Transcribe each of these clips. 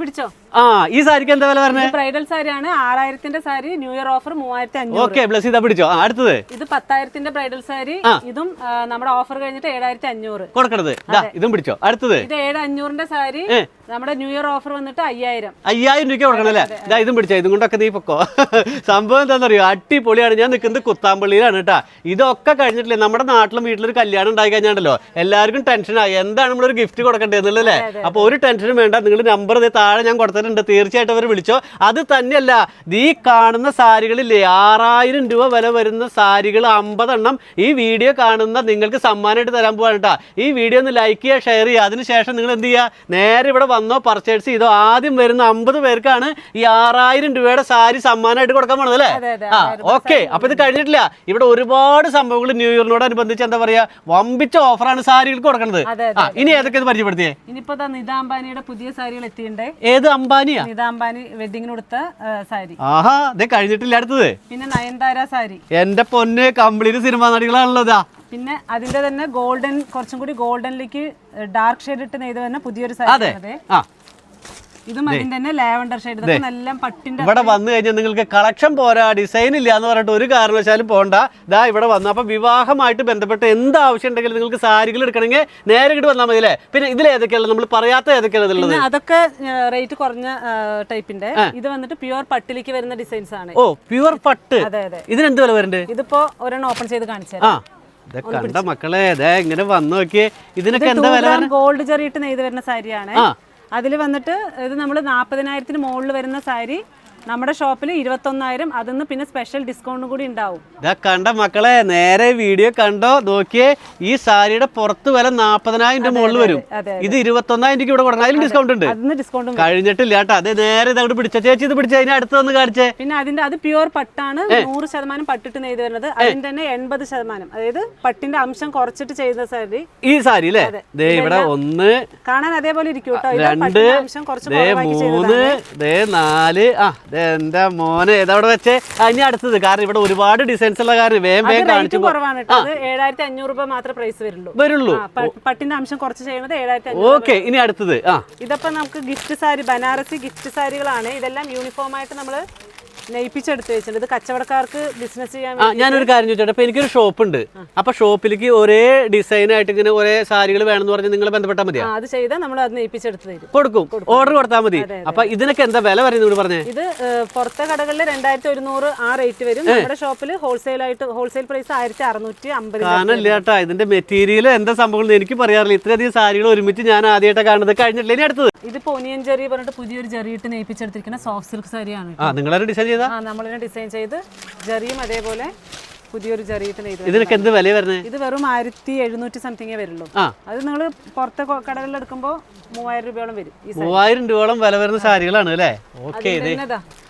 പിടിച്ചോ. ആ ഈ സാരിക്ക് എന്താ വില പറഞ്ഞത് ബ്രൈഡൽ സാരിയാണ്. ആറായിരത്തിന്റെ സാരി ന്യൂ ഇയർ ഓഫർ മൂവായിരത്തി അഞ്ഞൂറ് ഓക്കെ ബ്ലസ് ഇതാ പിടിച്ചോ. അടുത്തത്. ഇത് പത്തായിരത്തിന്റെ ബ്രൈഡൽ സാരി ഇതും നമ്മുടെ ഓഫർ കഴിഞ്ഞിട്ട് ഏഴായിരത്തി അഞ്ഞൂറ് കൊടുക്കണത് ഇതും പിടിച്ചോ. അടുത്തത്. ഇത് ഏഴ് അഞ്ഞൂറിന്റെ സാരി നമ്മുടെ ന്യൂ ഇയർ ഓഫർ വന്നിട്ട് അയ്യായിരം. അയ്യായിരം രൂപ കൊടുക്കണം അല്ലേ? ഇതാ ഇതും പിടിച്ചാ ഇതും കൊണ്ടൊക്കെ നീ പൊക്കോ. സംഭവം എന്താണെന്നറിയോ? അടിപൊളിയാണ്. ഞാൻ നിൽക്കുന്നത് കുത്താമ്പള്ളിയിലാണ് കേട്ടാ ഇതൊക്കെ കഴിഞ്ഞിട്ടില്ലേ? നമ്മുടെ നാട്ടിലും വീട്ടിലൊരു കല്യാണം ഉണ്ടായി കഴിഞ്ഞാണ്ടല്ലോ. എല്ലാവർക്കും ടെൻഷനായി എന്താണ് നമ്മളൊരു ഗിഫ്റ്റ് കൊടുക്കേണ്ടതെന്നുള്ളല്ലേ അപ്പോൾ ഒരു ടെൻഷനും വേണ്ട. നിങ്ങൾ നമ്പർ താഴെ ഞാൻ കൊടുത്തിട്ടുണ്ട്. തീർച്ചയായിട്ടും അവർ വിളിച്ചോ. അത് തന്നെയല്ല. ഈ കാണുന്ന സാരികളില്ലേ? ആറായിരം രൂപ വില വരുന്ന സാരികൾ അമ്പതെണ്ണം ഈ വീഡിയോ കാണുന്ന നിങ്ങൾക്ക് സമ്മാനമായിട്ട് തരാൻ പോവാണ് കേട്ടോ ഈ വീഡിയോ ഒന്ന് ലൈക്ക് ചെയ്യുക ഷെയർ ചെയ്യുക. അതിനുശേഷം നിങ്ങൾ എന്ത് ചെയ്യുക? നേരെ ഇവിടെ വന്നോ പർച്ചേസ് ചെയ്തോ ആദ്യം വരുന്ന അമ്പത് പേർക്കാണ് ഈ ആറായിരം രൂപയുടെ സാരി സമ്മാനമായിട്ട് കൊടുക്കാൻ പോണത് അല്ലേ? ആ ഓക്കെ അപ്പൊ ഇത് കഴിഞ്ഞിട്ടില്ല. ഇവിടെ ഒരുപാട് സംഭവങ്ങൾ ന്യൂ ഇയറിനോട് അനുബന്ധിച്ച് എന്താ പറയാ വമ്പിച്ച ഓഫറാണ് സാരികൾക്ക് കൊടുക്കുന്നത് ആ ഇനി ഏതൊക്കെ പരിചയപ്പെടുത്തിയേ? ഇനിയിപ്പോ ദാ നിതാംബാനിയുടെ പുതിയ സാരികൾ എത്തിയിട്ടുണ്ട്. ഏത് അംബാനിയാ? നിതാംബാനി വെഡിങ്ങിന് കൊടുത്ത സാരി. ആഹാ ഇത് കഴിഞ്ഞിട്ടില്ല അടുത്തത്. പിന്നെ നയൻതാര സാരി. എന്റെ പൊന്നെ കംപ്ലീറ്റ് സിനിമാ നടികളാണുള്ളതാ പിന്നെ അതിന്റെ തന്നെ ഗോൾഡൻ കുറച്ചും കൂടി ഗോൾഡനിലേക്ക് ഡാർക്ക് ഷെയ്ഡ് ഇട്ട് നെയ്ത് തന്നെ പുതിയൊരു സാരി അതെ. ആ. ഇതും അതിന്റെ തന്നെ ലാവണ്ടർ ഷെയ്ഡ് പട്ടിന്റെ ഇവിടെ വന്നു കഴിഞ്ഞാൽ നിങ്ങൾക്ക് കളക്ഷൻ പോരാ ഡിസൈൻ ഇല്ല എന്ന് പറഞ്ഞിട്ട് ഒരു കാരണവശാലും പോണ്ട. ദാ ഇവിടെ വന്നു. അപ്പൊ വിവാഹമായിട്ട് ബന്ധപ്പെട്ട് എന്ത് ആവശ്യം ഉണ്ടെങ്കിലും നിങ്ങൾക്ക് സാരികൾ എടുക്കണമെങ്കിൽ നേരെ ഇങ്ങോട്ട് വന്നാൽ മതി അല്ലേ പിന്നെ ഇതിൽ ഏതൊക്കെയാണ് നമ്മൾ പറയാത്ത ഏതൊക്കെയാണ് അതൊക്കെ റേറ്റ് കുറഞ്ഞ ടൈപ്പിന്റെ ഇത് വന്നിട്ട് പ്യുവർ പട്ടിലേക്ക് വരുന്ന ഡിസൈൻസ് ആണ്. ഓ പ്യുവർ പട്ട്. അതെ അതെ. ഇതിനെന്ത് വില വരുന്നുണ്ട്? ഇതിപ്പോ ഒരെണ്ണം ഓപ്പൺ ചെയ്ത് കാണിച്ചു കണ്ട മക്കളെ ഇങ്ങനെ വന്നു നോക്കിയേ. ഇതിനൊക്കെ എന്താ വില ഗോൾഡ് ചെറിയിട്ട് നെയ്ത് വരുന്ന സാരിയാണ്. അതിൽ വന്നിട്ട് ഇത് നമ്മൾ നാൽപ്പതിനായിരത്തിന് മുകളിൽ വരുന്ന സാരി നമ്മുടെ ഷോപ്പിൽ ഇരുപത്തൊന്നായിരം അതിന്ന് പിന്നെ സ്പെഷ്യൽ ഡിസ്കൗണ്ടും കൂടി ഉണ്ടാവും. ഇതാ കണ്ട മക്കളെ നേരെ വീഡിയോ കണ്ടോ? നോക്കിയേ ഈ സാരിയുടെ പുറത്ത് വില നാപ്പതിനായിരം രൂപ മുകളിൽ വരും. ഇത് ഇരുപത്തൊന്നായിരം രൂപ ഇവിടെ കൊടുക്കണം. അതിലും ഡിസ്കൗണ്ട് ഉണ്ട്. അതിന് ഡിസ്കൗണ്ടും കഴിഞ്ഞിട്ടില്ല കേട്ടോ. അതെ നേരെ ഇതങ്ങോട്ട് പിടിച്ച. ചേച്ചി ഇത് പിടിച്ച. അതിന് അടുത്ത് വന്ന് കാണിച്ചേ. പിന്നെ അതിന്റെ അത് പ്യുവർ പട്ടാണ്. നൂറ് ശതമാനം പട്ടിട്ട് നെയ്ത് വരുന്നത്. അതിന് തന്നെ എൺപത് ശതമാനം. അതായത് പട്ടിന്റെ അംശം കുറച്ചിട്ട് ചെയ്യുന്ന സാരി. ഈ സാരി അല്ലേ? ഇവിടെ ഒന്ന് കാണാൻ അതേപോലെ ഇരിക്കും കേട്ടോ. രണ്ട് അംശം കുറച്ച് മൂന്ന് നാല് ആ എന്താ മോനെ? ഇതവിടെ വെച്ചേ. അതിന് ഇനി അടുത്തത്. കാരണം ഇവിടെ ഒരുപാട് ഡിസൈൻസ് ഉള്ള കാരണം വേഗം വേഗം കാണിച്ചു കുറവാണ് ഏഴായിരത്തി അഞ്ഞൂറ് രൂപ മാത്രമേ പ്രൈസ് വരുള്ളൂ. വരുള്ളൂ. പട്ടിന്റെ അംശം കുറച്ച് ചെയ്യുന്നത് ഏഴായിരത്തി ഓക്കെ ഇനി അടുത്തത്. ആ. ഇതപ്പോ നമുക്ക് ഗിഫ്റ്റ് സാരി ബനാറസി ഗിഫ്റ്റ് സാരികളാണ്. ഇതെല്ലാം യൂണിഫോം ആയിട്ട് നമ്മൾ നെയ്പ്പിച്ചെടുത്ത് വെച്ചിട്ടുണ്ട്. ഇത് കച്ചവടക്കാർക്ക് ബിസിനസ് ചെയ്യാൻ ഞാനൊരു കാര്യം ചോദിച്ചോട്ടെ. അപ്പൊ എനിക്കൊരു ഷോപ്പ് ഉണ്ട് അപ്പൊ ഷോപ്പിലേക്ക് ഒരേ ഡിസൈൻ ആയിട്ട് ഇങ്ങനെ ഒരേ സാരികൾ വേണമെന്ന് പറഞ്ഞ് നിങ്ങൾ ബന്ധപ്പെട്ടാൽ മതി അത് ചെയ്താൽ നമ്മൾ അത് നെയ്പ്പിച്ചെടുത്ത് തരും. കൊടുക്കും. ഓർഡർ കൊടുത്താൽ മതി. അപ്പൊ ഇതിനൊക്കെ എന്താ വില പറയുന്നത് പറഞ്ഞേ? ഇത് പുറത്തെ കടകളിൽ രണ്ടായിരത്തി ഒരുന്നൂറ് ആ റേറ്റ് വരും. നമ്മുടെ ഷോപ്പിൽ ഹോൾസെയിൽ ആയിട്ട് ഹോൾസെയിൽ പ്രൈസ് ആയിരത്തി അറുന്നൂറ്റി അമ്പത് കാരണം ഇല്ലാട്ടാ ഇതിന്റെ മെറ്റീരിയൽ എന്താ സംഭവം എനിക്ക് പറയാറില്ല. ഇത്രയധികം സാരികൾ ഒരുമിച്ച് ഞാൻ ആദ്യമായിട്ടാണ് കാണുന്നത്. കഴിഞ്ഞിട്ടില്ല. ഇനി അടുത്തത്. ഇത് പൊനിയൻ ജെറി പറഞ്ഞിട്ട് പുതിയൊരു ജെറിയിട്ട് നെയ്പ്പിച്ചെടുത്തിരിക്കുന്ന സോഫ്റ്റ് സിൽക്ക് സാരിയാണ് ആ നിങ്ങളൊരു ഡിസൈൻ ചെയ്താ? നമ്മളിനെ ഡിസൈൻ ചെയ്ത് ജെറിയും അതേപോലെ പുതിയൊരു വരും. ഇതിനൊക്കെ എന്ത് വില വരുന്നത്? ഇത് വെറും ആയിരത്തി എഴുന്നൂറ്റി സംതിങ്ങേ വരുള്ളൂ. അത് നിങ്ങൾ പുറത്തെ കടകളിൽ എടുക്കുമ്പോൾ മൂവായിരം രൂപയോളം വരും മൂവായിരം രൂപയോളം വില വരുന്ന സാരികളാണ് അല്ലേ? ഓക്കെ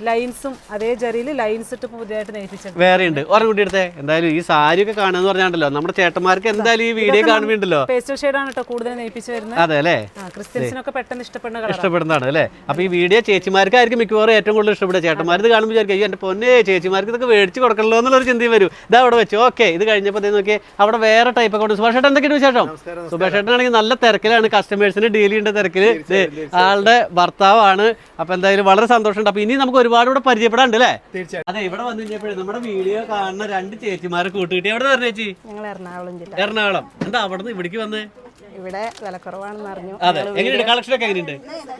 ലൈൻസും അതേ ജെറിയിൽ ലൈൻസ് ഇട്ട് പുതിയതായിട്ട് നെയ്പ്പിച്ചെടുക്കും വേറെ ഉണ്ട്. ഒരെണ്ണം കൂടി എടുത്തേ. എന്തായാലും ഈ സാരി ഒക്കെ കാണാന്ന് പറഞ്ഞാണ്ടല്ലോ നമ്മുടെ ചേട്ടന്മാർക്ക് എന്തായാലും ഈ വീഡിയോ കാണുന്നുണ്ടല്ലോ പേസ്റ്റൽ ഷെയ്ഡാണ് കേട്ടോ കൂടുതൽ നെയ്പ്പിച്ച് വരുന്നത് അതെ അല്ലേ? ക്രിസ്ത്യൻസിനൊക്കെ പെട്ടെന്ന് ഇഷ്ടപ്പെടുന്ന ഇഷ്ടപ്പെടുന്നതാണ് അല്ലേ? അപ്പൊ ഈ വീഡിയോ ചേച്ചിമാർക്കായിരിക്കും മിക്കവാറും ഏറ്റവും കൂടുതൽ ഇഷ്ടപ്പെടുക. ചേട്ടന്മാർ ഇത് കാണുമ്പോൾ വിചാരിക്കും "അയ്യോ, എന്റെ പൊന്നെ ചേച്ചിമാർക്ക് ഇതൊക്കെ മേടിച്ച് കൊടുക്കണല്ലോ എന്നുള്ളൊരു ചിന്തയും വരും. ഇതാ അവിടെ വെച്ചു. ഓക്കെ ഇത് കഴിഞ്ഞപ്പോൾ ദേ നോക്കിയേ അവിടെ വേറെ ടൈപ്പ് അക്കൗണ്ട് ഉണ്ട്. സുഭാഷ് ചേട്ടൻ എന്തൊക്കെയാണ് വിശേഷം? സുഭാഷ് ചേട്ടനാണെങ്കിൽ നല്ല തിരക്കിലാണ്. കസ്റ്റമേഴ്സിന് ഡീൽ ചെയ്യേണ്ട തിരക്കിൽ. ആളുടെ ഭർത്താവാണ്. അപ്പൊ എന്തായാലും വളരെ സന്തോഷമുണ്ട്. അപ്പൊ ഇനി നമുക്ക് ഒരുപാട് കൂടെ പരിചയപ്പെടാണ്ട് അല്ലേ? അതെ ഇവിടെ വന്നു കഴിഞ്ഞപ്പോഴേ നമ്മുടെ വീഡിയോ കാണുന്ന രണ്ട് ചേച്ചിമാരെ കൂട്ടുകിട്ടി എവിടെ പറഞ്ഞു ചേച്ചി? ഞങ്ങൾ എറണാകുളം എറണാകുളം. എന്താ അവിടെ നിന്ന് ഇവിടേക്ക് വന്ന്? ഇവിടെ വിലക്കുറവാണെന്ന് അറിഞ്ഞു. അതെ. എങ്ങനെയുണ്ട്? കളക്ഷൻ ഒക്കെ എങ്ങനെയുണ്ട്?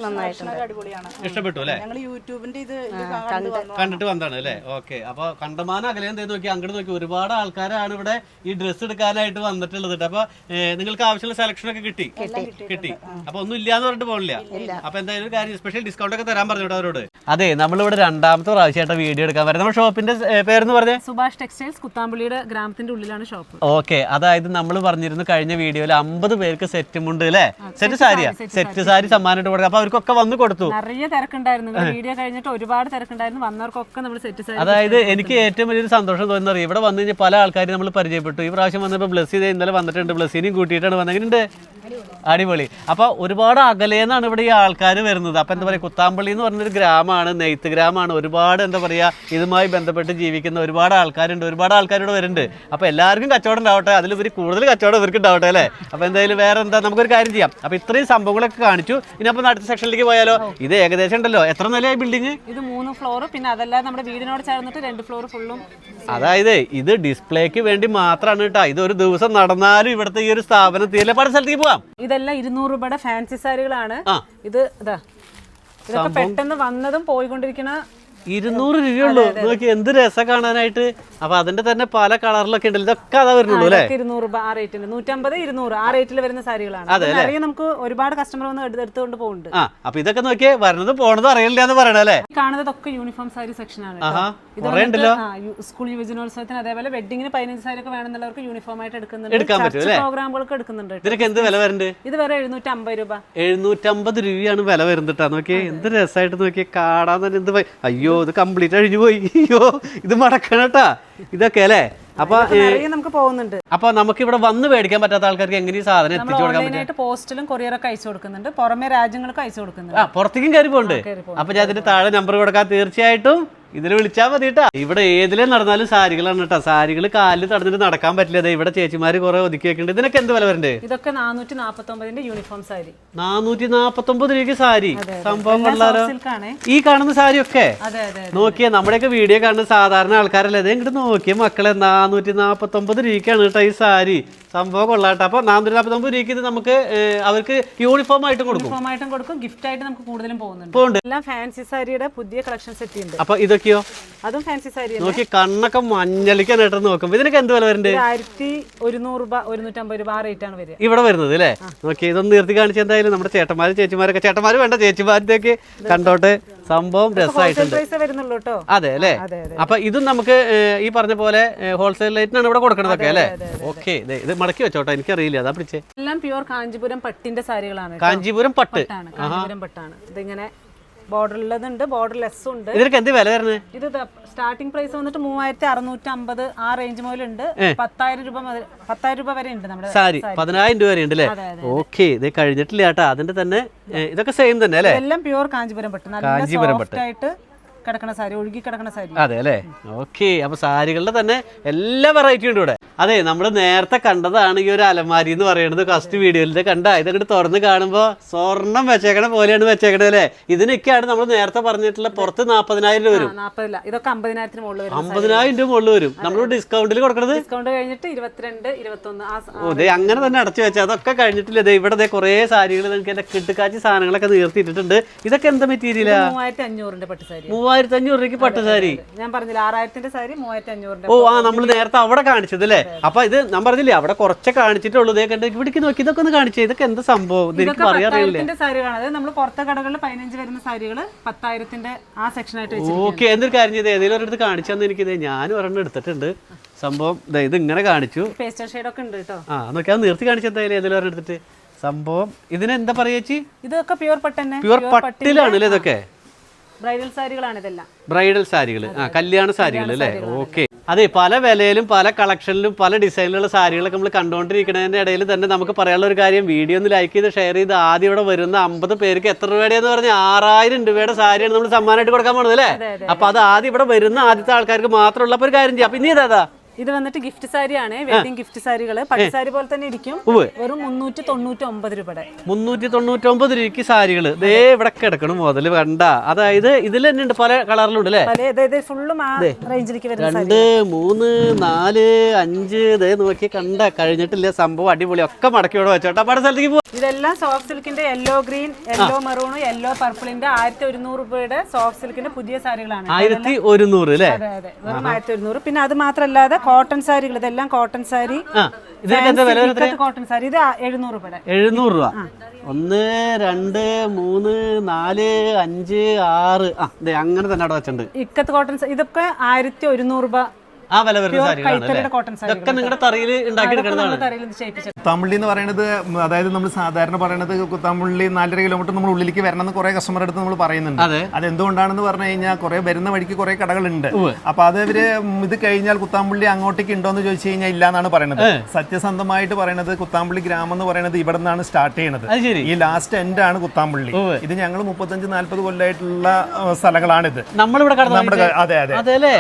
നന്നായിട്ടുണ്ട്. അടിപൊളിയാണ്. ഇഷ്ടപ്പെട്ടു അല്ലേ? ഞങ്ങൾ യൂട്യൂബിന്റെ ഇത് ഇത് കണ്ടു വന്നു കണ്ടിട്ട് വന്നതാണ്. അല്ലേ? ഓക്കെ. അപ്പൊ കണ്ടമാനം അകലെ എന്തേ നോക്കി അങ്ങോട്ട് നോക്കി. ഒരുപാട് ആൾക്കാരാണ് ഇവിടെ ഈ ഡ്രസ്സ് എടുക്കാനായിട്ട് വന്നിട്ടുള്ളത് ട്ടോ. അപ്പൊ നിങ്ങൾക്ക് ആവശ്യമുള്ള സെലക്ഷൻ ഒക്കെ കിട്ടി? കിട്ടി. അപ്പൊ ഒന്നും ഇല്ലാന്ന് പറഞ്ഞിട്ട് പോകില്ല അപ്പൊ എന്തായാലും ഒരു കാര്യം സ്പെഷ്യൽ ഡിസ്കൗണ്ട് ഒക്കെ തരാൻ പറഞ്ഞു കേട്ടോ അവരോട്. അതെ നമ്മളിവിടെ രണ്ടാമത്തെ പ്രാവശ്യമായിട്ട് വീഡിയോ എടുക്കാൻ വരാം നമ്മുടെ ഷോപ്പിന്റെ പേരെന്ന് പറഞ്ഞേ? സുഭാഷ് ടെക്സ്റ്റൈൽസ് കുത്താമ്പുള്ളിയുടെ ഗ്രാമത്തിന്റെ ഉള്ളിലാണ് ഷോപ്പ്. ഓക്കെ. അതായത് നമ്മൾ പറഞ്ഞിരുന്നു കഴിഞ്ഞ വീഡിയോയിൽ അമ്പത് പേർക്ക് സെറ്റും ഉണ്ട് അല്ലേ? സെറ്റ് സാരിയാ? സെറ്റ് സാരി. സമ്മാനമായിട്ട് കൊടുക്കുക അപ്പൊ അവർക്കൊക്കെ വന്ന് കൊടുത്തു. നിറയെ തിരക്കുണ്ടായിരുന്നു. വീഡിയോ കഴിഞ്ഞിട്ട് ഒരുപാട് തിരക്കുണ്ടായിരുന്നു. വന്നവർക്കൊക്കെ നമ്മൾ സെറ്റ് സാരി അതായത് എനിക്ക് ഏറ്റവും വലിയൊരു സന്തോഷം തോന്നുന്നത് അറിയാം. ഇവിടെ വന്നു കഴിഞ്ഞാൽ പല ആൾക്കാരും നമ്മൾ പരിചയപ്പെട്ടു. ഈ പ്രാവശ്യം വന്നപ്പോൾ ബ്ലസ് ചെയ്ത് ഇന്നലെ വന്നിട്ടുണ്ട്. ബ്ലസ്സിനെയും കൂട്ടിയിട്ടാണ് വന്നിട്ടുണ്ട് അടിപൊളി. അപ്പൊ ഒരുപാട് അകലേന്നാണ് ഇവിടെ ഈ ആൾക്കാർ വരുന്നത്. അപ്പൊ എന്താ പറയാ? കുത്താമ്പള്ളി എന്ന് പറഞ്ഞൊരു ഗ്രാമമാണ് നെയ്ത്ത് ഗ്രാമമാണ്. ഒരുപാട് എന്താ പറയാ ഇതുമായി ബന്ധപ്പെട്ട് ജീവിക്കുന്ന ഒരുപാട് ആൾക്കാരുണ്ട്. ഒരുപാട് ആൾക്കാർ ഇവിടെ വരുന്നുണ്ട്. അപ്പൊ എല്ലാവർക്കും കച്ചവടം ഉണ്ടാവട്ടെ. അതിലുപരി കൂടുതൽ കച്ചവടം ഇവർക്ക് ഉണ്ടാവട്ടെ അല്ലേ? അപ്പൊ എന്തായാലും വേറെ വേറെ എന്താ നമുക്കൊരു കാര്യം ചെയ്യാം. അപ്പൊ ഇത്രയും സംഭവങ്ങളൊക്കെ കാണിച്ചു. ഇനി അപ്പൊ അടുത്ത സെക്ഷനിലേക്ക് പോയാലോ? ഇത് ഏകദേശം ഉണ്ടല്ലോ. എത്ര നിലയായി ബിൽഡിംഗ് ഇത് മൂന്ന് ഫ്ലോർ പിന്നെ അതല്ല നമ്മുടെ വീടിനോട് ചേർന്നിട്ട് രണ്ട് ഫ്ലോർ ഫുള്ളും അതായത് ഇത് ഡിസ്പ്ലേക്ക് വേണ്ടി മാത്രമാണ് കേട്ടോ. ഇത് ഒരു ദിവസം നടന്നാലും ഇവിടുത്തെ ഈ ഒരു സ്ഥാപനം തീരെ പല സ്ഥലത്തേക്ക് പോവാം. ഇതെല്ലാം ഇരുന്നൂറ് രൂപയുടെ ഫാൻസി സാരികളാണ്. ഇത് ഇതാ. ഇതൊക്കെ പെട്ടെന്ന് വന്നതും പോയിക്കൊണ്ടിരിക്കുന്ന ഇരുന്നൂറ് രൂപയുള്ളൂ. നോക്കി എന്ത് രസം കാണാനായിട്ട്. അപ്പൊ അതിന്റെ തന്നെ പല കളറിലൊക്കെ ഉണ്ട്. ഇതൊക്കെ അതാ വരുന്നുള്ളൂ അല്ലേ? ഇരുന്നൂറ് രൂപ ആ റേറ്റിന് നൂറ്റമ്പത് ഇരുന്നൂറ് ആ റേറ്റിൽ വരുന്ന സാരികളാണ്. അതെ നിറയെ നമുക്ക് ഒരുപാട് കസ്റ്റമർ വന്ന് എടുത്ത് എടുത്തുകൊണ്ട് പോകുന്നുണ്ട് ആ അപ്പൊ ഇതൊക്കെ നോക്കിയേ വരുന്നത് പോണത് അറിയില്ല എന്ന് പറയണല്ലേ കാണുന്നതൊക്കെ യൂണിഫോം സാരി സെക്ഷൻ ആണ് സ്കൂൾ യുവജനോത്സവത്തിന് അതേപോലെ വെഡിങ്ങിന് പതിനഞ്ച് സാരി ഒക്കെ വേണമെന്നുള്ളവർക്ക് യൂണിഫോം ആയിട്ട് എടുക്കുന്നുണ്ട്? പ്രോഗ്രാമുകൾക്ക് എടുക്കുന്നുണ്ട് കേട്ടോ. ഇതിനൊക്കെ എന്ത് വില വരുന്നുണ്ട് ഇത് വരെ എഴുന്നൂറ്റി അമ്പത് രൂപ. എഴുന്നൂറ്റമ്പത് രൂപയാണ് വില വരുന്നിട്ടാ. നോക്കിയേ എന്ത് രസമായിട്ട് നോക്കിയേ കാണാൻ തന്നെ എന്ത് അയ്യോ ഇത് കംപ്ലീറ്റ് അഴിഞ്ഞു പോയി. അയ്യോ ഇത് മടക്കണട്ടാ ഇതൊക്കെ അല്ലേ? അപ്പൊ നമുക്ക് പോകുന്നുണ്ട്. അപ്പൊ നമുക്ക് ഇവിടെ വന്ന് മേടിക്കാൻ പറ്റാത്ത ആൾക്കാർക്ക് എങ്ങനെ സാധനം എത്തിച്ചു കൊടുക്കാൻ പറ്റും. പോസ്റ്റിലും കൊറിയറൊക്കെ അയച്ചു കൊടുക്കുന്നുണ്ട്. പുറമെ രാജ്യങ്ങൾക്ക് അയച്ചു കൊടുക്കുന്നുണ്ട്. ആ പുറത്തേക്കും കയറി പോകുന്നുണ്ട് അപ്പൊ ഞാൻ ഇതിന്റെ താഴെ നമ്പർ കൊടുക്കാൻ തീർച്ചയായിട്ടും ഇതിൽ വിളിച്ചാൽ മതി കേട്ടാ ഇവിടെ ഏതിലേ നടന്നാലും സാരികളാണ് കേട്ടോ. സാരികൾ കാലിൽ തടഞ്ഞിട്ട് നടക്കാൻ പറ്റില്ല. ഇവിടെ ചേച്ചിമാര് കുറെ ഒതുക്കി വെക്കുന്നുണ്ട് ഇതിനൊക്കെ എന്ത് വില വരണ്ടേ? ഇതൊക്കെ നാനൂറ്റി നാപ്പത്തൊമ്പതിന്റെ യൂണിഫോം സാരി. നാനൂറ്റി നാപ്പത്തൊമ്പത് രൂപയ്ക്ക് സാരി. സംഭവം കൊള്ളാലോ. ഈ കാണുന്ന സാരി ഒക്കെ നോക്കിയേ നമ്മുടെയൊക്കെ വീഡിയോ കാണുന്ന സാധാരണ ആൾക്കാരല്ലേ? അത് ഇങ്ങോട്ട് നോക്കിയേ മക്കളെ നാനൂറ്റി നാൽപ്പത്തൊമ്പത് രൂപയ്ക്കാണ് കേട്ടോ ഈ സാരി. സംഭവം കൊള്ളാട്ടോ. അപ്പൊ നാനൂറ്റി നാൽപ്പത്തൊമ്പത് രൂപയ്ക്ക് ഇത് നമുക്ക് അവർക്ക് യൂണിഫോം ആയിട്ട് കൊടുക്കും. യൂണിഫോം ആയിട്ടും കൊടുക്കും. ഗിഫ്റ്റ് ആയിട്ട് നമുക്ക് കൂടുതലും പോകുന്നുണ്ട്. പോകുന്നുണ്ട് എല്ലാം ഫാൻസി സാരിയുടെ പുതിയ കളക്ഷൻ സെറ്റ് ഉണ്ട്. അപ്പൊ ഇതൊക്കെയോ? അതും ഫാൻസി സാരി നോക്കി കണ്ണൊക്കെ മഞ്ഞളിക്കാൻ ഏട്ടൻ നോക്കും. ഇതിനൊക്കെ എന്ത് വില വരുന്നത് ആയിരത്തി ഒരുന്നൂറ് രൂപ ഒരുന്നൂറ്റമ്പത് രൂപ ആ റേറ്റ് ആണ് വരിക. ഇവിടെ വരുന്നത് അല്ലേ? നോക്കി ഇതൊന്ന് നിർത്തി കാണിച്ച് എന്തായാലും നമ്മുടെ ചേട്ടന്മാരും ചേച്ചിമാരൊക്കെ ചേട്ടന്മാര് വേണ്ട ചേച്ചിമാരുടെയൊക്കെ കണ്ടോട്ടെ. സംഭവം രസമായിട്ടുണ്ട്. പ്രൈസ് വരുന്നുള്ളൂ കേട്ടോ. അതെ അല്ലേ? അതെ, അപ്പൊ ഇതും നമുക്ക് ഈ പറഞ്ഞ പോലെ ഹോൾസെയിൽ റേറ്റിനാണ് ഇവിടെ കൊടുക്കണതൊക്കെ അല്ലേ? ഓക്കെ ഇത് മടക്കി വെച്ചോട്ടെ എനിക്കറിയില്ല. അതാ പിടിച്ചേ. എല്ലാം പ്യുവർ കാഞ്ചിപുരം പട്ടിന്റെ സാരികളാണ് കാഞ്ചിപുരം പട്ട്. പട്ടാണ് കാഞ്ചീപുരം പട്ടാണ്. ഇതിങ്ങനെ ബോർഡർ ഉള്ളതുണ്ട് ബോർഡർ ലെസ് ഉണ്ട്. ഇതിനൊക്കെ എന്ത് വില വരുന്നത്? ഇത് സ്റ്റാർട്ടിംഗ് പ്രൈസ് വന്നിട്ട് മൂവായിരത്തി അറുന്നൂറ്റി അമ്പത് ആ റേഞ്ച് മുതലുണ്ട്. പത്തായിരം രൂപ മുതൽ പത്തായിരം രൂപ വരെ ഉണ്ട് നമ്മുടെ സാരി. പതിനായിരം രൂപ വരെ ഉണ്ട് അല്ലേ? ഓക്കെ ഇത് കഴിഞ്ഞിട്ടില്ല കേട്ടോ. അതിന്റെ തന്നെ ഇതൊക്കെ സെയിം തന്നെ അല്ലേ? എല്ലാം പ്യുവർ കാഞ്ചീപുരം പട്ട്. നല്ല കാഞ്ചീപുരം സോഫ്റ്റ് ആയിട്ട് കിടക്കണ സാരി ഒഴുകി കിടക്കണ സാരി. അതെ അല്ലേ? ഓക്കെ അപ്പൊ സാരികളുടെ തന്നെ എല്ലാ വെറൈറ്റിയും ഉണ്ട് ഇവിടെ. അതെ നമ്മൾ നേരത്തെ കണ്ടതാണ് ഈ ഒരു അലമാരി എന്ന് പറയുന്നത് ഫസ്റ്റ് വീഡിയോയിൽ കണ്ട. ഇതങ്ങോട്ട് തുറന്ന് കാണുമ്പോൾ സ്വർണം വെച്ചേക്കണ പോലെയാണ് വെച്ചേക്കണത് അല്ലേ? ഇതിനൊക്കെയാണ് നമ്മൾ നേരത്തെ പറഞ്ഞിട്ടുള്ള പുറത്ത് നാൽപ്പതിനായിരം രൂപ വരും. ഇതൊക്കെ അമ്പതിനായിരത്തിന് മുകളിൽ വരും അമ്പതിനായിരം രൂപ മുകളിൽ വരും. നമ്മൾ ഡിസ്കൗണ്ടിൽ കൊടുക്കണത്? ഡിസ്കൗണ്ട് കഴിഞ്ഞിട്ട് ഇരുപത്തിരണ്ട് ഇരുപത്തൊന്ന് ദേ അങ്ങനെ തന്നെ അടച്ചു വെച്ചാൽ അതൊക്കെ കഴിഞ്ഞിട്ടില്ല? ദേ ഇവിടെ കുറേ സാരികൾ നിങ്ങൾക്ക് എന്റെ കിട്ടുകാച്ചി സാധനങ്ങളൊക്കെ നിർത്തിയിട്ടുണ്ട് ഇതൊക്കെ എന്താ മെറ്റീരിയലാ മൂവായിരത്തി അഞ്ഞൂറിന്റെ പട്ട് സാരി. മൂവായിരത്തി അഞ്ഞൂറ് രൂപയ്ക്ക് പട്ട് സാരി. ഞാൻ പറഞ്ഞില്ല ആറായിരത്തിന്റെ സാരി മൂവായിരത്തി അഞ്ഞൂറിന്റെ ഓ ആ നമ്മൾ നേരത്തെ അവിടെ കാണിച്ചത് അല്ലേ? അപ്പൊ ഇത് ഞാൻ പറഞ്ഞില്ലേ അവിടെ കുറച്ചേ കാണിച്ചിട്ടുള്ളൂ. ഇതേ കണ്ട് ഇവിടേക്ക് നോക്കി ഇതൊക്കെ ഒന്ന് കാണിച്ചേ ഇതൊക്കെ എന്താ സംഭവം എനിക്ക് പറയാറില്ലേ പത്തായിരത്തിന്റെ സാരികളാണ്. അതായത് നമ്മൾ പുറത്തെ കടകളിൽ പതിനഞ്ച് വരുന്ന സാരികൾ പത്തായിരത്തിന്റെ ആ വെച്ചിരിക്കും ഓക്കെ എന്തൊരു കാര്യം ചെയ്ത്? ഏതെങ്കിലും ഒരിടത്ത് കാണിച്ചു തന്നെ എനിക്കിത് ഞാൻ ഒരെണ്ണം എടുത്തിട്ടുണ്ട്. സംഭവം ഇത് ഇങ്ങനെ കാണിച്ചു. പേസ്റ്റൽ ഷെയ്ഡ് ഒക്കെ ഉണ്ട് കേട്ടോ. ആ നോക്കി അത് നിർത്തി കാണിച്ചു എന്തായാലും ഏതെങ്കിലും എടുത്തിട്ട്. സംഭവം ഇതിനെന്താ പറയാ ചേച്ചി? ഇതൊക്കെ പ്യുവർ പട്ട് തന്നെ. പ്യുവർ പട്ടിലാണ് ഇതൊക്കെ? ബ്രൈഡൽ സാരികളാണ് ഇതെല്ലാം. ബ്രൈഡൽ സാരികൾ ആ കല്യാണ സാരികൾ അല്ലേ? ഓക്കെ. അതെ പല വിലയിലും പല കളക്ഷനിലും പല ഡിസൈനിലുള്ള സാരികളൊക്കെ നമ്മൾ കണ്ടുകൊണ്ടിരിക്കുന്നതിന്റെ ഇടയിൽ തന്നെ നമുക്ക് പറയാനുള്ള ഒരു കാര്യം വീഡിയോ ഒന്ന് ലൈക്ക് ചെയ്ത് ഷെയർ ചെയ്ത് ആദ്യം ഇവിടെ വരുന്ന അമ്പത് പേർക്ക് എത്ര രൂപയുടെയെന്ന് പറഞ്ഞാൽ ആറായിരം രൂപയുടെ സാരിയാണ് നമ്മൾ സമ്മാനമായിട്ട് കൊടുക്കാൻ പോകുന്നത് അല്ലേ? അപ്പോൾ അത് ആദ്യം ഇവിടെ വരുന്ന ആദ്യത്തെ ആൾക്കാർക്ക് മാത്രമുള്ള ഒരു കാര്യം ചെയ്യാം. അപ്പൊ ഇനി ഏതാ? ഇത് വന്നിട്ട് ഗിഫ്റ്റ് സാരിയാണ്. വെഡിങ് ഗിഫ്റ്റ് സാരികൾ പട്ട് സാരി പോലെ തന്നെ ഇരിക്കും. വെറും മുന്നൂറ്റി തൊണ്ണൂറ്റി ഒമ്പത് രൂപയുടെ. മുന്നൂറ്റി തൊണ്ണൂറ്റി ഒമ്പത് രൂപയ്ക്ക് സാരികൾ ദേ ഇവിടെ കിടക്കണം മുതൽ വേണ്ട. അതായത് ഇതിൽ തന്നെ ഉണ്ട് പല കളറിലുണ്ട് അല്ലേ? ഫുള്ളും റേഞ്ചിലേക്ക് രണ്ട് മൂന്ന് നാല് അഞ്ച് ഇതേ നോക്കി കണ്ട. കഴിഞ്ഞിട്ടില്ല സംഭവം അടിപൊളി. ഒക്കെ മടക്കി ഇവിടെ വെച്ചോട്ടെ. പല സ്ഥലത്തേക്ക് പോകും ഇതെല്ലാം soft സിൽക്കിന്റെ yellow green yellow maroon yellow പർപ്പിളിന്റെ ആയിരത്തി ഒരുന്നൂറ് രൂപയുടെ സോഫ്റ്റ് സിൽക്കിന്റെ പുതിയ സാരികളാണ്. ആയിരത്തി ഒരുന്നൂറ് അല്ലേ? ആയിരത്തി ഒരുന്നൂറ് പിന്നെ അത് മാത്രല്ലാതെ കോട്ടൺ സാരികൾ ഇതെല്ലാം കോട്ടൺ സാരി കോട്ടൺ സാരി ഇത് എഴുന്നൂറ് രൂപയുടെ എഴുന്നൂറ് രൂപ. ഒന്ന് രണ്ട് മൂന്ന് നാല് അഞ്ച് ആറ്. ആ അങ്ങനെ തന്നെ അവിടെ വെച്ചിട്ടുണ്ട്. ഇക്കത്ത് കോട്ടൺ ഇതൊക്കെ ആയിരത്തി ഒരുന്നൂറ് രൂപ ആ വില വരുന്ന സാരികളാണ് ഇതൊക്കെ നിങ്ങളുടെ തറയിൽ ഉണ്ടാക്കിയെടുക്കുന്നതാണ്. എന്ന് പറയുന്നത് അതായത് നമ്മൾ സാധാരണ പറയുന്നത് തമിഴിൽ നാലര കിലോമീറ്റർ നമ്മൾ ഉള്ളിലേക്ക് വരണം എന്ന് കുറെ കസ്റ്റമർ അടുത്ത് നമ്മൾ പറയുന്നുണ്ട്. അതെ. എന്തുകൊണ്ടാണെന്ന് പറഞ്ഞു കഴിഞ്ഞാൽ കുറെ വരുന്ന വഴിക്ക് കുറെ കടകളുണ്ട്. അപ്പൊ അത് ഇവർ ഇത് കഴിഞ്ഞാൽ കുത്താമ്പള്ളി അങ്ങോട്ടേക്ക് ഉണ്ടോ എന്ന് ചോദിച്ചു കഴിഞ്ഞാൽ ഇല്ല എന്നാണ് പറയുന്നത്. സത്യസന്ധമായിട്ട് പറയുന്നത് കുത്താമ്പള്ളി ഗ്രാമം എന്ന് പറയുന്നത് ഇവിടെ നിന്നാണ് സ്റ്റാർട്ട് ചെയ്യുന്നത് ഈ ലാസ്റ്റ് എൻഡ് ആണ് കുത്താമ്പള്ളി. ഇത് ഞങ്ങൾ മുപ്പത്തഞ്ച് നാല്പത് കൊല്ലമായിട്ടുള്ള സ്ഥലങ്ങളാണിത്. നമ്മളിവിടെ നമ്മുടെ അതെ അതെ.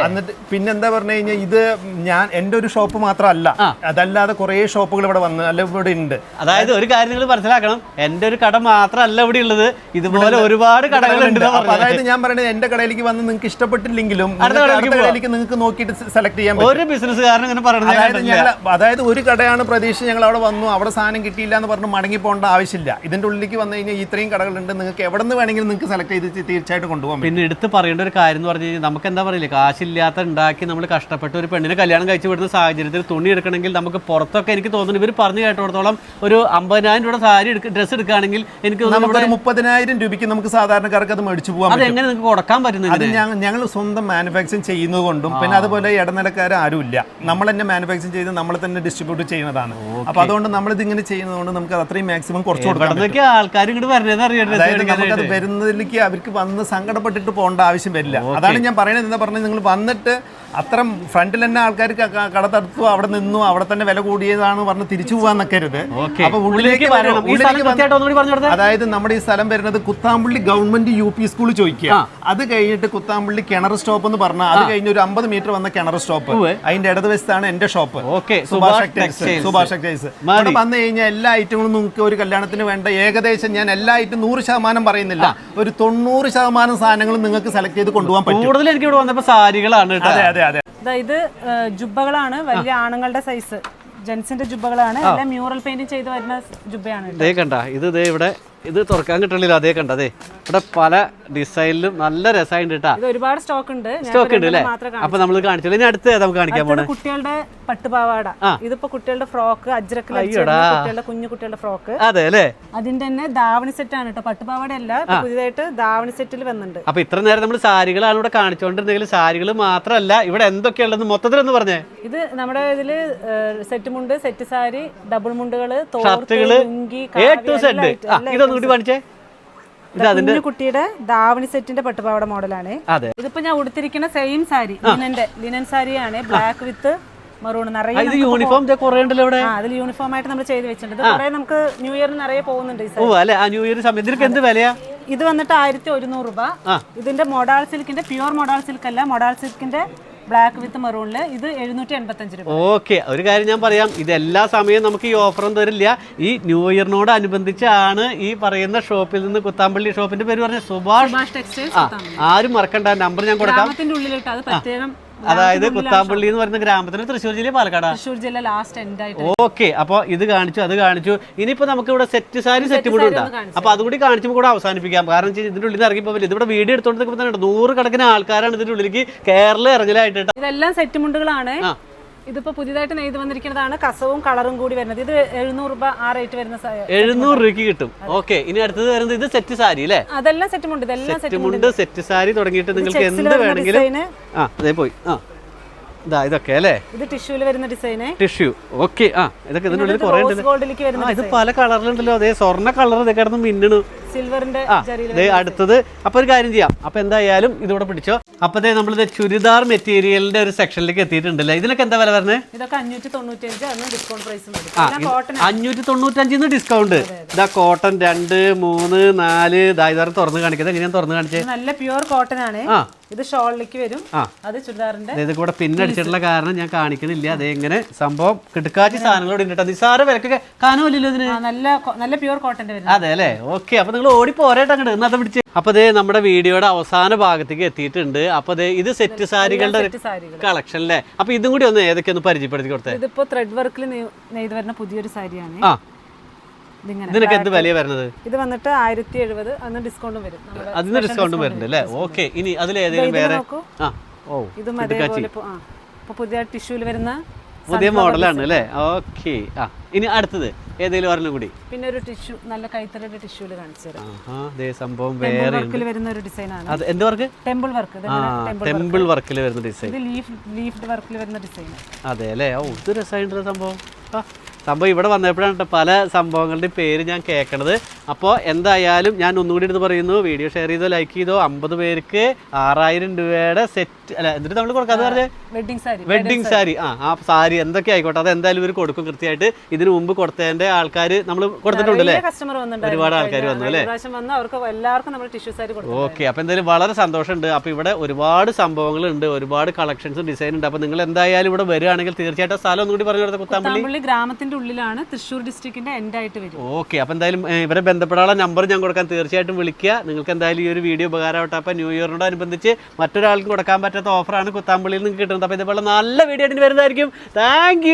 എന്നിട്ട് പിന്നെന്താ പറഞ്ഞു കഴിഞ്ഞാൽ ഇത് ഞാൻ എന്റെ ഒരു ഷോപ്പ് മാത്രമല്ല. അതല്ലാതെ കുറേ ഷോപ്പുകൾ ഇവിടെ വന്ന് അല്ല ഇവിടെ ഉണ്ട്. അതായത് ഒരു കാര്യം നിങ്ങൾ മനസ്സിലാക്കണം. എന്റെ ഒരു കട മാത്രമല്ല ഇവിടെ ഉള്ളത്. ഇതുപോലെ ഒരുപാട് കടകളുണ്ട്. അതായത് ഞാൻ പറയുന്നത് എന്റെ കടയിലേക്ക് വന്ന് നിങ്ങൾക്ക് ഇഷ്ടപ്പെട്ടില്ലെങ്കിലും കടയിലേക്ക് നിങ്ങൾക്ക് നോക്കിയിട്ട് സെലക്ട് ചെയ്യാൻ ഒരു ബിസിനസ്സുകാരൻ ഇങ്ങനെ പറയുന്നത് അതായത് ഒരു കടയാണ് പ്രതീക്ഷ ഞങ്ങൾ അവിടെ വന്നു. അവിടെ സാധനം കിട്ടിയില്ല എന്ന് പറഞ്ഞ് മടങ്ങി പോകേണ്ട ആവശ്യമില്ല. ഇതിന്റെ ഉള്ളിലേക്ക് വന്നു കഴിഞ്ഞാൽ ഇത്രയും കടകളുണ്ട്. നിങ്ങൾക്ക് എവിടെ നിന്ന് വേണമെങ്കിലും നിങ്ങൾക്ക് സെലക്ട് ചെയ്ത് തീർച്ചയായിട്ടും കൊണ്ടുപോകാം പിന്നെ എടുത്ത് പറയേണ്ട ഒരു കാര്യം എന്ന് പറഞ്ഞു കഴിഞ്ഞാൽ നമുക്ക് എന്താ പറയില്ലേ? കാശില്ലാത്ത ഉണ്ടാക്കി നമ്മൾ കഷ്ടപ്പെട്ട് ഒരു പെണ്ണിനെ കല്യാണം കഴിച്ചു വിടുന്ന സാഹചര്യത്തിൽ തുണി എടുക്കണമെങ്കിൽ നമുക്ക് പുറത്തൊക്കെ എനിക്ക് തോന്നുന്നു. ഇവർ പറഞ്ഞു കേട്ടോടത്തോളം ഒരു അമ്പതിനായിരം രൂപ സാരി ഡ്രസ്സ് എടുക്കുകയാണെങ്കിൽ എനിക്ക് നമുക്കൊരു മുപ്പതിനായിരം രൂപയ്ക്ക് നമുക്ക് സാധാരണക്കാർക്ക് അത് മേടിച്ചു പോകാം അത് എങ്ങനെ നിങ്ങൾക്ക് കൊടുക്കാൻ അത് പറ്റുന്നത് ഞങ്ങൾ സ്വന്തം മാനുഫാക്ചറിങ് ചെയ്യുന്നത് കൊണ്ടും പിന്നെ അതുപോലെ ഇടനിലക്കാർ ആരുമില്ല നമ്മൾ തന്നെ മാനുഫാക്ചറിങ് ചെയ്ത് നമ്മൾ തന്നെ ഡിസ്ട്രിബ്യൂട്ട് ചെയ്യുന്നതാണ്. അപ്പൊ അതുകൊണ്ട് നമ്മൾ ഇതിങ്ങനെ ഇങ്ങനെ ചെയ്യുന്നതുകൊണ്ട് നമുക്ക് അത് അത്രയും മാക്സിമം കുറച്ച് കൊടുക്കാം ആൾക്കാർ ഇങ്ങോട്ട് വരുന്നത് അതായത് നമുക്കത്. വരുന്നതിലേക്ക് അവർക്ക് വന്ന് സങ്കടപ്പെട്ടിട്ട് പോകേണ്ട ആവശ്യം വരില്ല. അതാണ് ഞാൻ പറയുന്നത് എന്താ പറഞ്ഞത് നിങ്ങൾ വന്നിട്ട് അത്ര ഫ്രണ്ടിൽ തന്നെ ആൾക്കാർ കട തടുത്തു അവിടെ നിന്നു അവിടെ തന്നെ വില കൂടിയതാണ് പറഞ്ഞ് തിരിച്ചു പോകാൻ നിൽക്കരുത്. അപ്പൊ ഉള്ളിലേക്ക് ഉള്ളിലേക്ക് വരണം. വരണം. ഈ സ്ഥലം ഒന്നുകൂടി പറഞ്ഞു കൊടുത്തേ. അതായത് നമ്മുടെ ഈ സ്ഥലം വരുന്നത് Kuthampally government U P school ചോദിക്കുക. അത് കഴിഞ്ഞിട്ട് കുത്താമ്പള്ളി കിണർ സ്റ്റോപ്പ് എന്ന് പറഞ്ഞാൽ അത് കഴിഞ്ഞ് ഒരു അമ്പത് മീറ്റർ വന്ന കിണർ സ്റ്റോപ്പ്. അതിന്റെ ഇടതുവശത്താണ് എന്റെ shop. Okay. Subhash Subhash textiles. ഇവിടെ വന്നു കഴിഞ്ഞാൽ എല്ലാ ഐറ്റങ്ങളും നിങ്ങൾക്ക് ഒരു കല്യാണത്തിന് വേണ്ട. ഏകദേശം ഞാൻ എല്ലാ ഐറ്റം നൂറ് ശതമാനം പറയുന്നില്ല. ഒരു തൊണ്ണൂറ് ശതമാനം സാധനങ്ങളും നിങ്ങൾക്ക് സെലക്ട് ചെയ്ത് കൊണ്ടുപോകാൻ പറ്റും. കൂടുതൽ എനിക്ക് ഇവിടെ വന്നപ്പോൾ സാരികളാണ് അതെ അതെ അതെ. ഇത് ജുബകളാണ് ജുബ്ബകളാണ്. വലിയ ആണുങ്ങളുടെ സൈസ് ജെൻസിന്റെ ജുബ്ബകളാണ്. എല്ലാം മ്യൂറൽ പെയിന്റിംഗ് ചെയ്ത് വരുന്ന ജുബ്ബയാണ്. ദേ കണ്ട ഇത് ദേ ഇവിടെ ഇത് തുറക്കാൻ കിട്ടണില്ല. അതേ കണ്ട ദേ. ഇവിടെ പല ഡിസൈനിലും നല്ല രസമായിട്ട് കേട്ടാ ഒരുപാട് സ്റ്റോക്ക് ഉണ്ട് സ്റ്റോക്ക് ഉണ്ട് അല്ലേ അപ്പൊ നമ്മൾ കാണിച്ചു. ഇനി അടുത്ത് നമുക്ക് കാണിക്കാൻ പോണേ? കുട്ടികളുടെ പട്ടുപാവാട. ഇതിപ്പോ കുട്ടികളുടെ ഫ്രോക്ക് അജ്രക്കിൽ കുട്ടികളുടെ കുഞ്ഞു കുട്ടികളുടെ ഫ്രോക്ക്. അതെ അല്ലേ? അതിന്റെ തന്നെ ദാവണി സെറ്റ് ആണ് കേട്ടോ പട്ടുപാവാട അല്ല പുതിയതായിട്ട് ധാവണി സെറ്റിൽ വന്നിട്ടുണ്ട് അപ്പൊ ഇത്ര നേരം നമ്മൾ സാരികളാണ് ഇവിടെ കാണിച്ചുകൊണ്ടിരുന്നെങ്കിൽ സാരികൾ മാത്രമല്ല ഇവിടെ എന്തൊക്കെയുള്ളതെന്ന് മൊത്തത്തിൽ ഒന്ന് പറഞ്ഞേ. ഇത് നമ്മുടെ ഇതിൽ സെറ്റ് മുണ്ട് സെറ്റ് സാരി ഡബിൾ മുണ്ടുകൾ ഇതൊന്നും കൂടി കാണിച്ചേ. കുഞ്ഞു കുട്ടിയുടെ ധാവണി സെറ്റിന്റെ പട്ടുപാവട മോഡലാണ്. ഇതിപ്പോ ഞാൻ ഉടുത്തിരിക്കുന്ന സെയിം സാരി ലിനന്റെ ലിനൻ സാരിയാണ് ബ്ലാക്ക് വിത്ത് മറൂൺ നിറയെ യൂണിഫോം ഇവിടെ? അതിൽ യൂണിഫോം ആയിട്ട് നമ്മൾ ചെയ്ത് വെച്ചിട്ടുണ്ട്. കുറെ നമുക്ക് ന്യൂ ഇയറിന് നിറയെ പോകുന്നുണ്ട് ഈ ഓ സാരി അല്ലെ? ആ ന്യൂ ഇയർ സമയത്ത് ഇതിനൊക്കെ എന്ത് വിലയാ? ഇത് വന്നിട്ട് ആയിരത്തി ഒരുന്നൂറ് രൂപ. ഇതിന്റെ മൊഡാൾ സിൽക്കിന്റെ പ്യുവർ മൊഡാൾ സിൽക്ക് അല്ല മൊഡാൾ സിൽക്കിന്റെ ബ്ലാക്ക് വിത്ത് മെറൂണിൽ ഇത് എഴുന്നൂറ്റി എൺപത്തഞ്ച് രൂപ. ഓക്കെ ഒരു കാര്യം ഞാൻ പറയാം. ഇത് എല്ലാ സമയവും നമുക്ക് ഈ ഓഫറും തരില്ല. ഈ ന്യൂ ഇയറിനോട് അനുബന്ധിച്ചാണ് ഈ പറയുന്ന ഷോപ്പിൽ നിന്ന് കുത്താമ്പള്ളി ഷോപ്പിന്റെ പേര് പറഞ്ഞ സുഭാഷ് ആരും മറക്കണ്ട നമ്പർ ഞാൻ കൊടുക്കാം. ഉള്ളിലിട്ട് അത് പ്രത്യേകം അതായത് കുത്താമ്പള്ളി എന്ന് പറയുന്ന ഗ്രാമത്തിന് തൃശ്ശൂർ ജില്ല പാലക്കാടാ. തൃശ്ശൂർ ജില്ല ലാസ്റ്റ് എൻഡ് ആയിട്ട്. ഓക്കെ അപ്പോൾ ഇത് കാണിച്ചു അത് കാണിച്ചു. ഇനിയിപ്പോ നമുക്ക് ഇവിടെ സെറ്റ് സാരി സെറ്റ് കൂടെ ഉണ്ടാ. അപ്പൊ അതുകൂടി കാണിച്ചു കൂടെ അവസാനിപ്പിക്കാം. കാരണം ഇതിന്റെ ഉള്ളിൽ നിന്ന് ഇറങ്ങിപ്പോ ഇതിവിടെ വീഡിയോ എടുത്തോണ്ട് നൂറ് കണക്കിന് ആൾക്കാരാണ് ഇതിന്റെ ഉള്ളിലേക്ക് കേരളം ഇറങ്ങലായിട്ട്. ഇതെല്ലാം സെറ്റ് മുണ്ടുകളാണ്. ഇതിപ്പോ പുതിയതായിട്ട് നെയ്ത് വന്നിരിക്കുന്നതാണ്. കസവും കളറും കൂടി വരുന്നത്. ഇത് എഴുന്നൂറ് രൂപ ആ റേറ്റ് വരുന്ന എഴുന്നൂറ് രൂപയ്ക്ക് കിട്ടും. ഓക്കെ ഇനി അടുത്തത് വരുന്നത് ഇത് സെറ്റ് സാരി അല്ലേ? അതെല്ലാം സെറ്റ് മുണ്ട് ഇതെല്ലാം സെറ്റ് മുണ്ട് സെറ്റ് സാരി തുടങ്ങിയിട്ട് നിങ്ങൾക്ക് എന്ത് വേണമെങ്കിലും ആ അതേ പോയി. ആ ഇതാ ഇതൊക്കെ അല്ലേ? ഇത് ടിഷ്യൂൽ വരുന്ന ഡിസൈന് ടിഷ്യൂ ഓക്കെ ആ ഇതൊക്കെ ഇതിന്റെ ഉള്ളിൽ കുറേ ഇത് പല കളറിലുണ്ടല്ലോ. അതേ സ്വർണ കളർ ഇതൊക്കെ കിടന്ന് മിന്നണു സിൽവറിന്റെ അടുത്തത്. അപ്പൊ ഒരു കാര്യം ചെയ്യാം. അപ്പൊ എന്തായാലും ഇതിവിടെ പിടിച്ചോ. അപ്പത്തെ ദേ നമ്മളിത് ചുരിദാർ മെറ്റീരിയലിന്റെ ഒരു സെക്ഷനിലേക്ക് എത്തിയിട്ടുണ്ടല്ലേ? ഇതിനൊക്കെ എന്താ വില പറഞ്ഞത് ഇതൊക്കെ അഞ്ഞൂറ്റി തൊണ്ണൂറ്റി അഞ്ച് ഡിസ്കൗണ്ട് പ്രൈസ് അഞ്ഞൂറ്റി തൊണ്ണൂറ്റഞ്ചിന്ന് ഡിസ്കൗണ്ട് ഇതാ കോട്ടൺ രണ്ട് മൂന്ന് നാല്. ഇതാ ഇതാറ് തുറന്ന് കാണിക്കുന്നത്? എങ്ങനെയാ തുറന്ന് കാണിച്ചത് നല്ല പ്യുവർ കോട്ടൺ ആണ്. ഇത് ഷോളിലേക്ക് വരും. അത് ചുരിദാറിന്റെ ഇത് കൂടെ പിന്നടിച്ചിട്ടുള്ള കാരണം ഞാൻ കാണിക്കുന്നില്ല. അത് ഇങ്ങനെ സംഭവം കിടക്കാച്ചി സാധനങ്ങളോട് ഉണ്ട് കേട്ടോ നിസ്സാര വിലക്കൊക്കെ കാനമില്ലല്ലോ ഇതിന്? നല്ല നല്ല പ്യുവർ കോട്ടന്റെ അതെ അല്ലേ? ഓക്കെ അപ്പൊ നിങ്ങൾ ഓടി പോരേട്ടോ അങ്ങോട്ട് ഇന്നത് പിടിച്ച്. അപ്പൊ ദേ നമ്മുടെ വീഡിയോയുടെ അവസാന ഭാഗത്തേക്ക് എത്തിയിട്ടുണ്ട്. അപ്പൊ ദേ ഇത് സെറ്റ് സാരികളുടെ കളക്ഷൻ അല്ലേ അപ്പൊ ഇതും കൂടി ഒന്ന് ഏതൊക്കെ ഒന്ന് പരിചയപ്പെടുത്തി കൊടുത്തേ. ഇതിപ്പോ ത്രെഡ് വർക്കിൽ നെയ്ത് വരുന്ന പുതിയൊരു സാരിയാണ്. ആ. ഇതിനൊക്കെ എന്ത് വില വരുന്നത്? ഇത് വന്നിട്ട് ആയിരത്തി എഴുപത് അന്ന് ഡിസ്കൗണ്ടും വരും. അതിന് ഡിസ്കൗണ്ടും വരുന്നുണ്ട് അല്ലേ? ഓക്കെ. ഇനി അതിൽ ഏതെങ്കിലും വേറെ ആ. ഓ ഇതും പുതിയ ടിഷ്യൂൽ വരുന്ന പുതിയ മോഡലാണ് അല്ലേ ഓക്കെ ആ ഇനി അടുത്തത്. ഏതെങ്കിലും ഒരെണ്ണം കൂടി. പിന്നെ ഒരു ടിഷ്യൂ നല്ല കൈത്തറിയുടെ ടിഷ്യൂൽ കാണിച്ചു തരാം. സംഭവം വേറെ വർക്കിൽ വരുന്ന ഒരു ഡിസൈൻ ആണ്. എന്ത് വർക്ക് ടെമ്പിൾ വർക്ക് ടെമ്പിൾ വർക്കിൽ വരുന്ന ഡിസൈൻ ലീഫ് ലീഫ് വർക്കിൽ വരുന്ന ഡിസൈൻ അതെ അല്ലേ? ഓ ഇത് രസമായിട്ടുള്ള സംഭവം. സംഭവം ഇവിടെ വന്നപ്പോഴാണ് പല സംഭവങ്ങളുടെ പേര് ഞാൻ കേൾക്കണത്. അപ്പോൾ എന്തായാലും ഞാൻ ഒന്നുകൂടി എടുത്ത് പറയുന്നു വീഡിയോ ഷെയർ ചെയ്തോ ലൈക്ക് ചെയ്തോ അമ്പത് പേർക്ക് ആറായിരം രൂപയുടെ സെറ്റ് അല്ല എന്നിട്ട് നമ്മൾ കൊടുക്കാതെ പറഞ്ഞേ? വെഡിങ് സാരി വെഡിങ് സാരി ആ ആ സാരി എന്തൊക്കെ ആയിക്കോട്ടെ അത് എന്തായാലും ഇവർ കൊടുക്കും കൃത്യമായിട്ട്. ഇതിനു മുമ്പ് കൊടുത്തതിന്റെ ആൾക്കാർ നമ്മൾ കൊടുത്തിട്ടുണ്ടല്ലേ കസ്റ്റമർ വന്നിട്ടുണ്ടായിരുന്നു. ഒരുപാട് ആൾക്കാർ വന്നു അല്ലേ? ഓക്കെ അപ്പൊ എന്തായാലും വളരെ സന്തോഷമുണ്ട്. അപ്പൊ ഇവിടെ ഒരുപാട് സംഭവങ്ങൾ ഉണ്ട് ഒരുപാട് കളക്ഷൻസും ഡിസൈൻ ഉണ്ട്. അപ്പോൾ നിങ്ങൾ എന്തായാലും ഇവിടെ വരികയാണെങ്കിൽ തീർച്ചയായിട്ടും സ്ഥലം ഒന്നുകൂടി പറഞ്ഞു കൊടുത്ത കുത്താമ്പള്ളി. കുത്താമ്പള്ളി ഗ്രാമത്തിന്റെ ഉള്ളിലാണ് തൃശ്ശൂർ ഡിസ്ട്രിക്റ്റിന്റെ എൻഡ് ആയിട്ട് വരും ഓക്കെ അപ്പൊ എന്തായാലും ഇവരെ ബന്ധപ്പെടാനുള്ള നമ്പർ ഞാൻ കൊടുക്കാൻ തീർച്ചയായിട്ടും വിളിക്കുക. നിങ്ങൾക്ക് എന്തായാലും ഈ ഒരു വീഡിയോ ഉപകാരമാവട്ടെ. അപ്പൊ ന്യൂ ഇയറിനോടനുബന്ധിച്ച് മറ്റൊരാൾക്ക് കൊടുക്കാൻ പറ്റാത്ത ഓഫറാണ് കുത്താമ്പള്ളിയിൽ നിന്ന് കിട്ടുന്നത്. അപ്പൊ ഇതുപോലെ നല്ല വീഡിയോ ആയിട്ട് വരുന്നതായിരിക്കും. താങ്ക്